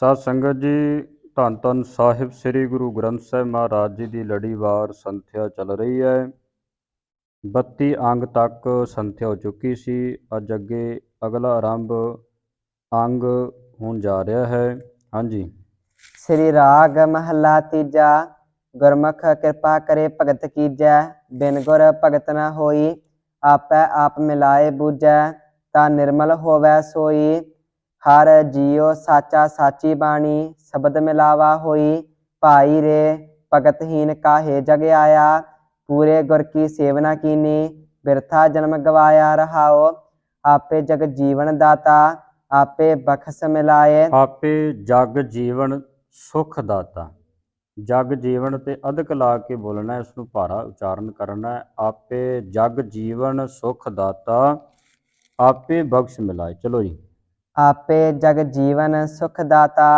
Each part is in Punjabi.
ਸਾਧ ਸੰਗਤ ਜੀ, ਧੰਨ ਧੰਨ ਸਾਹਿਬ ਸ੍ਰੀ ਗੁਰੂ ਗ੍ਰੰਥ ਸਾਹਿਬ ਮਹਾਰਾਜ ਜੀ ਦੀ ਲੜੀਵਾਰ ਸੰਥਿਆ ਚੱਲ ਰਹੀ ਹੈ। 32 ਅੰਗ ਤੱਕ ਸੰਥਿਆ ਹੋ ਚੁੱਕੀ ਸੀ। ਅੱਜ ਅੱਗੇ ਅਗਲਾ ਆਰੰਭ ਅੰਗ ਹੋਣ ਜਾ ਰਿਹਾ ਹੈ। ਹਾਂਜੀ। ਸ੍ਰੀ ਰਾਗ ਮਹੱਲਾ ਤੀਜਾ, ਗੁਰਮੁਖ ਕਿਰਪਾ ਕਰੇ ਭਗਤ ਕੀਜੈ, ਬਿਨ ਗੁਰ ਭਗਤ ਨਾ ਹੋਈ, ਆਪੈ ਆਪ ਮਿਲਾਏ ਬੂਝੈ, ਤਾਂ ਨਿਰਮਲ ਹੋਵੈ ਸੋਈ। ਹਰ ਜੀਉ ਸਾਚਾ ਸਾਚੀ ਬਾਣੀ ਸ਼ਬਦ ਮਿਲਾਵਾ ਹੋਈ। ਭਾਈ ਰੇ ਭਗਤਹੀਨ ਕਾਹੇ ਜਗ ਆਇਆ? ਪੂਰੇ ਗੁਰ ਕੀ ਸੇਵਨਾ ਕੀਨੀ? ਬਿਰਥਾ ਜਨਮ ਗਵਾਇਆ ਰਹਾਓ। ਆਪੇ ਜਗ ਜੀਵਨ ਦਾਤਾ ਆਪੇ ਬਖਸ਼ ਮਿਲਾਏ। ਆਪੇ ਜਗ ਜੀਵਨ ਸੁਖ ਦਾਤਾ। ਜਗ ਜੀਵਨ ਤੇ ਅਧਿਕ ਲਾ ਕੇ ਬੋਲਣਾ ਹੈ, ਇਸ ਨੂੰ ਭਾਰਾ ਉਚਾਰਨ ਕਰਨਾ ਆਪੇ ਜਗ ਜੀਵਨ ਸੁਖ ਦਾਤਾ ਆਪੇ ਬਖਸ਼ ਮਿਲਾਏ। ਚਲੋ ਜੀ। ਆਪੇ ਜਗ ਜੀਵਨ ਸੁਖ ਦਾਤਾ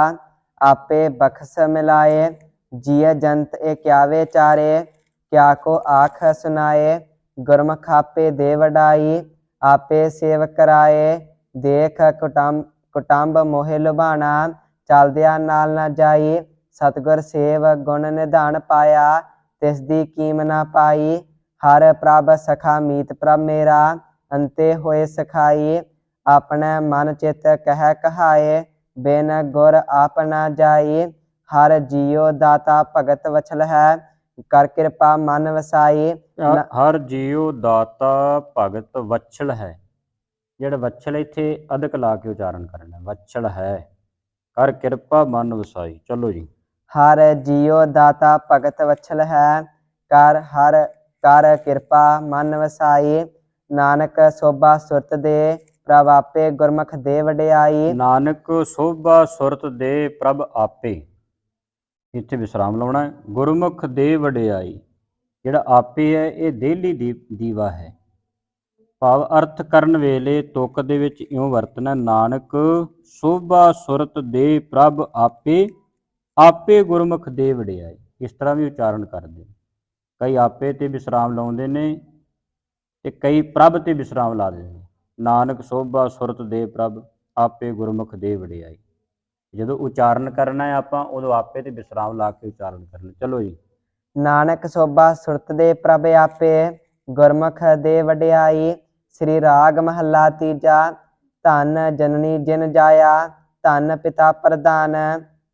ਆਪੇ ਬਖਸ਼ ਮਿਲਾਏ ਜੀਅ ਜੰਤ ਇਹ ਕਿਆ ਵਿਚਾਰੇ ਕਿਆ ਕੋ ਆਖ ਸੁਨਾਏ, ਗੁਰਮੁਖ ਆਪੇ ਦੇ ਵਡਾਈ ਆਪੇ ਸੇਵ ਕਰਾਏ, ਦੇਖ ਕੁਟੰਬ ਕੁਟੰਬ ਮੋਹਿ ਲੁਭਾਣਾ, ਚਲਦਿਆਂ ਨਾਲ ਨਾ ਜਾਈ, ਸਤਗੁਰ ਸੇਵ ਗੁਣ ਨਿਧਾਨ ਪਾਇਆ, ਤਿਸ ਦੀ ਕੀਮ ਨਾ ਪਾਈ, ਹਰ ਪ੍ਰਭ ਸਖਾ ਮੀਤ ਪ੍ਰਭ ਮੇਰਾ, ਅੰਤੇ ਹੋਏ ਸਖਾਈ ਆਪਣੇ ਮਨ ਚਿਤ ਕਹਿ ਕਹਾਏ ਬਿਨ ਗੁਰ ਆਪ ਨਾ ਜਾਈ ਹਰ ਜੀਉ ਦਾਤਾ ਭਗਤ ਵਛਲ ਹੈ ਕਰ ਕਿਰਪਾ ਮਨ ਵਸਾਈ ਹਰ ਜੀਉ ਦਾਤਾ ਭਗਤ ਵਛਲ ਹੈ। ਜਿਹੜਾ ਵਛਲ ਇੱਥੇ ਅਧਿਕ ਲਾ ਕੇ ਉਚਾਰਨ ਕਰਨਾ। ਵਛਲ ਹੈ। ਕਰ ਕਿਰਪਾ ਮਨ ਵਸਾਈ। ਚਲੋ ਜੀ। ਹਰ ਜੀਉ ਦਾਤਾ ਭਗਤ ਵਛਲ ਹੈ ਕਰ ਹਰ ਕਰ ਕਿਰਪਾ ਮਨ ਵਸਾਈ ਨਾਨਕ ਸੋਭਾ ਸੁਰਤ ਦੇ ਪ੍ਰਭ ਆਪੇ ਗੁਰਮੁਖ ਦੇ ਵਡਿਆਈ। ਨਾਨਕ ਸੋਭਾ ਸੁਰਤ ਦੇ ਪ੍ਰਭ ਆਪੇ। ਇੱਥੇ ਵਿਸਰਾਮ ਲਾਉਣਾ ਹੈ। ਗੁਰਮੁਖ ਦੇ ਵਡਿਆਈ, ਜਿਹੜਾ ਆਪੇ ਹੈ, ਇਹ ਦੇਲੀ ਦੀਵਾ ਹੈ। ਭਾਵ ਅਰਥ ਕਰਨ ਵੇਲੇ ਤੁਕ ਦੇ ਵਿੱਚ ਇਉਂ ਵਰਤਣਾ ਨਾਨਕ ਸੋਭਾ ਸੁਰਤ ਦੇ ਪ੍ਰਭ ਆਪੇ ਆਪੇ ਗੁਰਮੁਖ ਦੇ ਵਡਿਆਈ। ਇਸ ਤਰ੍ਹਾਂ ਵੀ ਉਚਾਰਨ ਕਰਦੇ ਨੇ। ਕਈ ਆਪੇ ਤੇ ਵਿਸਰਾਮ ਲਾਉਂਦੇ ਨੇ ਤੇ ਕਈ ਪ੍ਰਭ ਤੇ ਵਿਸਰਾਮ ਲਾ ਦਿੰਦੇ ਨੇ। ਨਾਨਕ ਸੋਭਾ ਸੁਰਤ ਦੇ ਪ੍ਰਭ, ਆਪੇ ਗੁਰਮੁਖ ਦੇ ਵਡਿਆਈ। ਜਦੋਂ ਉਚਾਰਨ ਕਰਨਾ ਹੈ ਆਪਾਂ, ਉਦੋਂ ਆਪੇ ਤੇ ਵਿਸਰਾਮ ਲਾ ਕੇ ਉਚਾਰਨ ਕਰਨਾ। ਚਲੋ ਜੀ। ਨਾਨਕ ਸੋਭਾ ਸੁਰਤ ਦੇ ਪ੍ਰਭ ਆਪੇ, ਗੁਰਮੁਖ ਦੇ ਵਡਿਆਈ। ਸ੍ਰੀ ਰਾਗ ਮਹੱਲਾ ਤੀਜਾ, ਧੰਨ ਜਨਨੀ ਜਿਨ ਜਾਇਆ, ਧੰਨ ਪਿਤਾ ਪ੍ਰਦਾਨ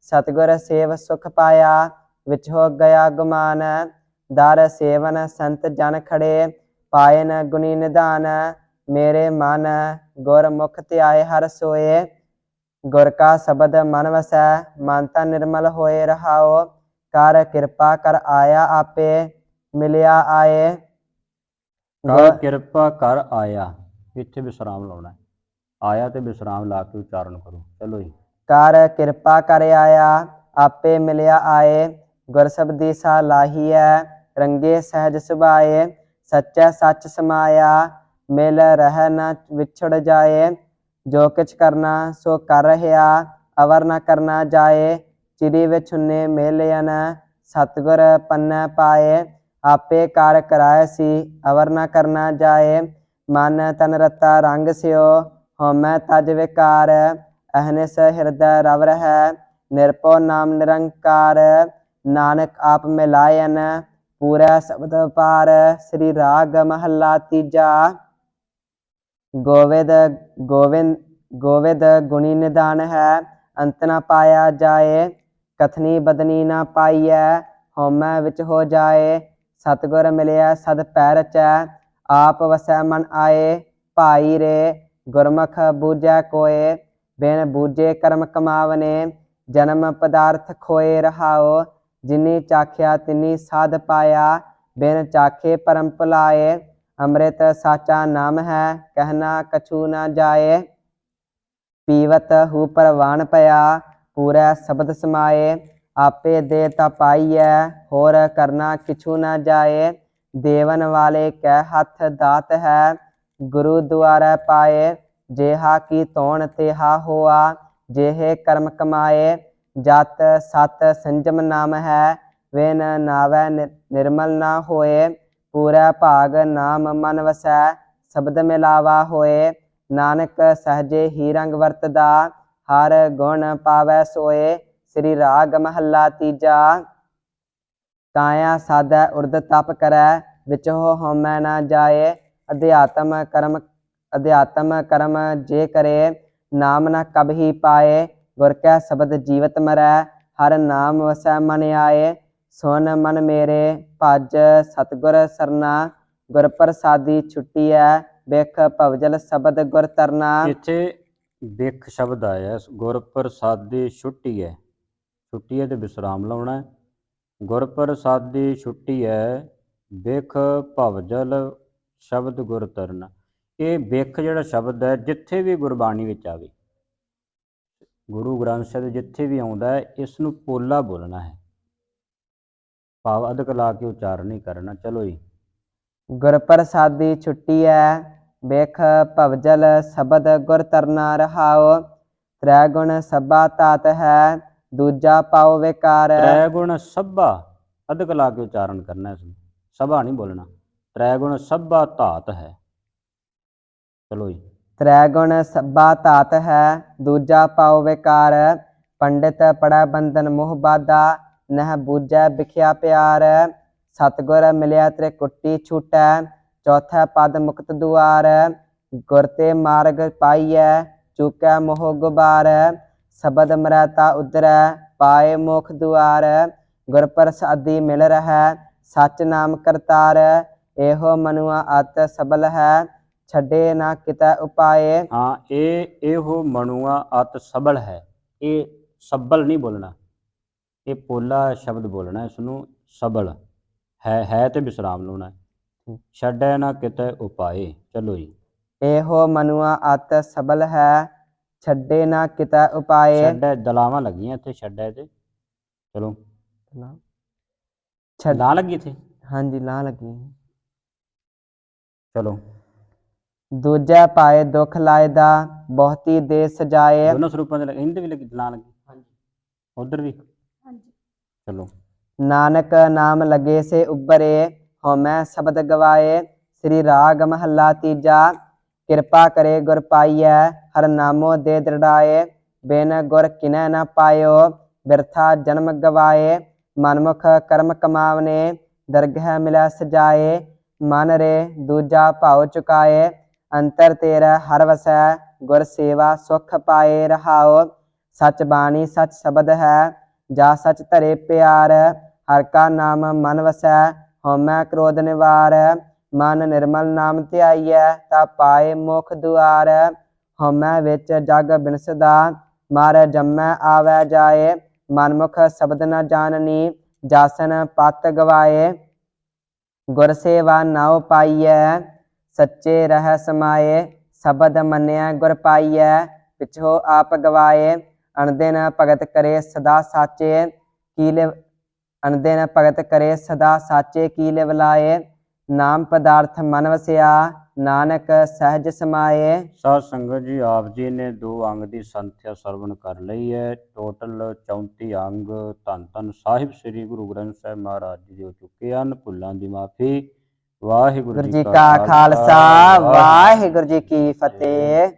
ਸਤਿਗੁਰ ਸੇਵ ਸੁਖ ਪਾਇਆ ਵਿਚ ਹੋ ਗਿਆ ਗੁਮਾਨ। ਦਰ ਸੇਵਨ ਸੰਤ ਜਨ ਖੜੇ, ਪਾਇਨ ਗੁਣੀ ਨਿਦਾਨ ਮੇਰੇ ਮਨ ਗੁਰਮੁਖ ਧਿਆਏ ਹਰ ਸੋਏ ਗੁਰ ਕਾ ਸ਼ਬਦ ਮਨ ਵਸੈ ਮਨ ਤਾਂ ਨਿਰਮਲ ਹੋਏ ਰਹਾਓ ਕਰ ਕਿਰਪਾ ਕਰ ਆਇਆ ਆਪੇ ਮਿਲਿਆ ਆਏ ਕਰ ਗੁਰ- ਕਿਰਪਾ ਕਰ ਆਇਆ ਇੱਥੇ ਵਿਸਰਾਮ ਲਾਉਣਾ ਹੈ। ਆਇਆ ਤੇ ਵਿਸਰਾਮ ਲਾ ਕੇ ਉਚਾਰਨ ਕਰੋ ਚਲੋ ਜੀ ਕਰ ਕਿਰਪਾ ਕਰ ਆਇਆ ਆਪੇ ਮਿਲਿਆ ਆਏ ਗੁਰ ਸਬਦੀ ਸਾ ਲਾਹੀਐ ਰੰਗੇ ਸਹਿਜ ਸੁਭਾਏ ਸੱਚੈ ਸੱਚ ਸਮਾਇਆ ਮਿਲ ਰਹਿ ਨਾ ਵਿਛੜ ਜਾਏ, ਜੋ ਕਿਛ ਕਰਨਾ ਸੋ ਕਰ ਰਹਿਆ ਅਵਰ ਨ ਕਰਨਾ ਜਾਏ। ਚਿਰੀ ਵਿਛੁੰਨੇ ਮੇਲਿਆਨ ਸਤਗੁਰ ਪੰਨੈ ਪਾਏ। ਆਪੇ ਕਾਰ ਕਰਾਇ ਸੀ, ਅਵਰ ਨ ਕਰਨਾ ਜਾਏ। ਮਨ ਤਨ ਰਤਾ ਰੰਗ ਸਿਓ, ਹਉਮੈ ਤਜ ਵਿਕਾਰ। ਅਹਨਿਸ ਹਿਰਦੈ ਰਵ ਰਹਿ, ਨਿਰਭਉ ਨਾਮ ਨਿਰੰਕਾਰ। ਨਾਨਕ ਆਪ ਮਿਲਾਇਨ, ਪੂਰਾ ਸ਼ਬਦ ਪਾਰ ਸ੍ਰੀ ਰਾਗ ਮਹੱਲਾ ਤੀਜਾ। ਗੋਵਿੰਦ ਗੋਵਿੰਦ ਗੋਵਿੰਦ ਗੁਣੀ ਨਿਦਾਨ ਹੈ, ਅੰਤ ਨਾ ਪਾਇਆ ਜਾਏ, ਕਥਨੀ ਬਦਨੀ ਨਾ ਪਾਈਐ, ਹਉਮੈ ਵਿੱਚ ਹੋ ਜਾਏ, ਸਤਿਗੁਰ ਮਿਲਿਆ ਸਦ ਪੈ ਰਚੈ ਆਪ ਵਸੈ ਮਨ ਆਏ, ਭਾਈ ਰੇ, ਗੁਰਮੁਖ ਬੂਝੈ ਕੋਏ, ਬਿਨ ਬੂਝੇ ਕਰਮ ਕਮਾਵਨੇ, ਜਨਮ ਪਦਾਰਥ ਖੋਏ ਰਹਾਓ ਜਿਨੀ ਚਾਖਿਆ ਤਿਨੀ ਸਾਧ ਪਾਇਆ, ਬਿਨ ਚਾਖੇ ਪਰਮ ਭੁਲਾਏ ਅੰਮ੍ਰਿਤ ਸਾਚਾ ਨਾਮ ਹੈ ਕਹਿਣਾ ਕਛੂ ਨਾ ਜਾਏ। ਪੀਵਤ ਹੂ ਪਰਵਾਨ ਪਿਆ, ਪੂਰਾ ਸ਼ਬਦ ਸਮਾਏ। ਆਪੇ ਦੇ ਤਾ ਪਾਈਐ, ਹੋਰ ਕਰਨਾ ਕਿਛੂ ਨਾ ਜਾਏ। ਦੇਵਨ ਵਾਲੇ ਕੈ ਹੱਥ ਦਾਤ ਹੈ, ਗੁਰੂ ਦੁਆਰਾ ਪਾਏ। ਜੇਹਾ ਕੀ ਤੋਣ ਤੇਹਾ ਹੋਆ, ਜਿਹੇ ਕਰਮ ਕਮਾਏ। ਜਤ ਸਤ ਸੰਜਮ ਨਾਮ ਹੈ, ਵੇਨ ਨਾਵੈ ਨਿ- ਨਿਰਮਲ ਨਾ ਹੋਏ। ਪੂਰਾ ਭਾਗ ਨਾਮ ਮਨ ਵਸੈ, ਸ਼ਬਦ ਮਿਲਾਵਾ ਹੋਏ। ਨਾਨਕ ਸਹਜੇ ਹੀ ਰੰਗ ਵਰਤਦਾ, ਹਰ ਗੁਣ ਪਾਵੈ ਸੋਏ। ਸ੍ਰੀ ਰਾਗ ਮਹੱਲਾ ਤੀਜਾ, ਕਾਇਆ ਸਾਧੈ ਉਰਦ ਤਪ ਕਰੈ ਵਿਚ ਹੋ ਹਉਮੈ ਨਾ ਜਾਏ। ਅਧਿਆਤਮ ਕਰਮ ਅਧਿਆਤਮ ਕਰਮ ਜੇ ਕਰੇ, ਨਾਮ ਨਾ ਕਬਹੀ ਪਾਏ। ਗੁਰ ਕੈ ਸ਼ਬਦ ਜੀਵਤ ਮਰੈ, ਹਰ ਨਾਮ ਵਸੈ ਮਨ ਆਏ। ਸੁਨ ਮਨ ਮੇਰੇ ਭਜ ਸਤਗੁਰ ਸਰਨਾ ਗੁਰ ਪ੍ਰਸਾਦੀ ਹੈ ਬਿਖ ਭਵਜਲ ਸ਼ਬਦ ਗੁਰ ਤਰਨਾ। ਇੱਥੇ ਬਿਖ ਸ਼ਬਦ ਆਇਆ ਹੈ, ਗੁਰ ਪ੍ਰਸਾਦੀ ਛੁੱਟੀ ਹੈ ਛੁੱਟੀ ਹੈ ਤੇ ਵਿਸਰਾਮ ਲਾਉਣਾ ਹੈ। ਗੁਰ ਪ੍ਰਸਾਦੀ ਛੁੱਟੀ ਹੈ ਬਿਖ ਭਵਜਲ ਸ਼ਬਦ ਗੁਰ ਤਰਨ। ਇਹ ਬਿਖ ਜਿਹੜਾ ਸ਼ਬਦ ਹੈ ਜਿੱਥੇ ਵੀ ਗੁਰਬਾਣੀ ਵਿੱਚ ਆਵੇ। ਗੁਰੂ ਗ੍ਰੰਥ ਸਾਹਿਬ ਜਿੱਥੇ ਵੀ ਆਉਂਦਾ ਹੈ ਇਸ ਨੂੰ ਪੋਲਾ ਬੋਲਣਾ ਹੈ। ਭਾਵ ਅਦਕ ਲਾ ਕੇ ਉਚਾਰਨ ਨਹੀਂ ਕਰਨਾ ਚਲੋ ਜੀ। ਗੁਰ ਪ੍ਰਸਾਦੀ ਛੁੱਟੀਐ ਬਿਖ ਭਵਜਲ ਸ਼ਬਦ ਗੁਰ ਤਰਨਾ ਰਹਾਉ। ਤ੍ਰੈ ਗੁਣ ਸਭਾ ਤਾਤ ਹੈ ਦੂਜਾ ਪਾਉ ਵਿਕਾਰ। ਤ੍ਰੈ ਗੁਣ ਸਭਾ ਅਦਕ ਲਾ ਕੇ ਉਚਾਰਨ ਕਰਨਾ ਇਸ ਨੂੰ ਸਭਾ ਨਹੀਂ ਬੋਲਣਾ। ਤ੍ਰੈ ਗੁਣ ਸਭਾ ਧਾਤ ਹੈ। ਚਲੋ ਜੀ। ਤ੍ਰੈ ਗੁਣ ਸਭਾ ਤਾਤ ਹੈ ਦੂਜਾ ਪਾਉ ਵਿਕਾਰ। ਪੰਡਿਤ ਪੜੈ ਬੰਧਨ ਮੋਹ ਬਾਧਾ ਨਹਿ ਬੂਝੈ ਵਿਖਿਆ ਪਿਆਰ ਸਤਗੁਰ ਮਿਲਿਆ ਤ੍ਰੇ ਕੁੱਟੀ ਛੂਟੈ ਚੌਥਾ ਪਦ ਮੁਕਤ ਦੁਆਰ ਗੁਰ ਤੇ ਮਾਰਗ ਪਾਈਐ ਚੁਕੈ ਮੋਹ ਗੁਬਾਰ ਸਬਦ ਮਰਤਾ ਉਦਰੈ ਪਾਏ ਮੋਖ ਦੁਆਰ ਗੁਰ ਪ੍ਰਸਾਦੀ ਮਿਲ ਰਹੈ ਸਚ ਨਾਮ ਕਰਤਾਰ ਇਹੋ ਮਨੁਆ ਅਤ ਸਬਲ ਹੈ ਛੱਡੇ ਨਾ ਕਿਤੈ ਉਪਾਏ ਹਾਂ ਇਹ ਇਹੋ ਮਣੂਆ ਅਤ ਸਬਲ ਹੈ ਇਹ ਸਬਲ ਨਹੀਂ ਬੋਲਣਾ ਇਹ ਪੋਲਾ ਸ਼ਬਦ ਬੋਲਣਾ ਇਸ ਨੂੰ ਸਬਲ ਹੈ ਹੈ ਤੇ ਵਿਸਰਾਮ ਲਾਉਣਾ। ਛੱਡੈ ਨਾ ਕਿਤੇ ਉਪਾਏ। ਚਲੋ ਜੀ। ਇਹੋ ਮਨੁਆ ਅਤ ਸਬਲ ਹੈ ਛੱਡੇ ਨਾ ਕਿਤੈ ਉਪਾਏ। ਛੱਡੈ ਦਲਾਵਾਂ ਲੱਗੀਆਂ ਇੱਥੇ ਛੱਡੈ ਤੇ। ਚਲੋ। ਛੱਡ ਲਾ ਲੱਗੀ ਇੱਥੇ? ਹਾਂਜੀ ਲਾ ਲੱਗੀ ਚਲੋ। ਦੂਜੈ ਪਾਏ ਦੁਖ ਲਾਇਦਾ ਬਹੁਤੀ ਦੇ ਸਜਾਏ ਦੋਨੋਂ ਸਰੂਪਾਂ ਦੇ ਲੱਗੇ ਇਹਦੇ ਵੀ ਲੱਗੀ ਲਾ ਲੱਗੀ? ਹਾਂਜੀ। ਉਧਰ ਵੀ? ਚਲੋ। ਨਾਨਕ ਨਾਮ ਲਗੇ ਸੇ ਉਬਰੇ ਹਉਮੈ ਸ਼ਬਦ ਗਵਾਏ, ਸ੍ਰੀ ਰਾਗ ਮਹੱਲਾ ਤੀਜਾ, ਕਿਰਪਾ ਕਰੇ ਗੁਰ ਪਾਈਐ, ਹਰ ਨਾਮੋ ਦੇ ਦ੍ਰਿੜਾਏ, ਬਿਨ ਗੁਰ ਕਿਨੈ ਨਾ ਪਾਇਓ, ਬਿਰਥਾ ਜਨਮ ਗਵਾਏ, ਮਨਮੁਖ ਕਰਮ ਕਮਾਵਨੇ, ਦਰਗਹਿ ਮਿਲੈ ਸਜਾਏ, ਮਨ ਰੇ ਦੂਜਾ ਭਾਉ ਚੁਕਾਏ, ਅੰਤਰ ਤੇਰਾ ਹਰ ਵਸੈ, ਗੁਰ ਸੇਵਾ ਸੁਖ ਪਾਏ ਰਹਾਓ ਸਚ ਬਾਣੀ ਸਚ ਸ਼ਬਦ ਹੈ ਜਾ ਸਚ ਧਰੇ ਪਿਆਰ, ਹਰ ਕਾ ਨਾਮ ਮਨ ਵਸੈ, ਹਉਮੈ ਕ੍ਰੋਧ ਨਿਵਾਰ, ਮਨ ਨਿਰਮਲ ਨਾਮ ਧਿਆਈਐ, ਤਾ ਪਾਏ ਮੁਖ ਦੁਆਰ, ਹਉਮੈ ਵਿੱਚ ਜਗ ਬਿਨਸਦਾ, ਮਰ ਜੰਮੈ ਆਵੈ ਜਾਏ, ਮਨਮੁਖ ਸ਼ਬਦ ਨ ਜਾਣਨੀ, ਜਾਸਨ ਪਤ ਗਵਾਏ, ਗੁਰ ਸੇਵਾ ਨਾਉ ਪਾਈਐ ਸੱਚੇ ਰਹਿ ਸਮਾਏ, ਸ਼ਬਦ ਮੰਨਿਆ ਗੁਰ ਪਾਈਐ, ਪਿਛੋ ਆਪ ਗਵਾਏ ਅਣਦਿਨ ਭਗਤ ਕਰੇ ਸਦਾ ਸਾਚੇ ਕੀ ਲਿਵ ਅਣਦਿਨ ਭਗਤ ਕਰੇ ਸਦਾ ਸਾਚੇ ਕੀ ਲਿਵ ਲਾਏ ਨਾਮ ਪਦਾਰਥ ਮਨ ਵਸਿਆ ਨਾਨਕ ਸਹਿਜ ਸਮਾਏ। ਸਾਧ ਸੰਗਤ ਜੀ ਆਪ ਜੀ ਨੇ ਦੋ ਅੰਗ ਦੀ ਸੰਥਿਆ ਸਰਵਣ ਕਰ ਲਈ ਹੈ। ਟੋਟਲ 34 ਅੰਗ ਧੰਨ ਧੰਨ ਸਾਹਿਬ ਸ੍ਰੀ ਗੁਰੂ ਗ੍ਰੰਥ ਸਾਹਿਬ ਮਹਾਰਾਜ ਜੀ ਦੇ ਹੋ ਚੁੱਕੇ ਹਨ। ਭੁੱਲਾਂ ਦੀ ਮਾਫੀ। ਵਾਹਿਗੁਰੂ ਗੁਰੂ ਜੀ ਕਾ ਖਾਲਸਾ। ਵਾਹਿਗੁਰੂ ਜੀ ਕੀ ਫਤਿਹ।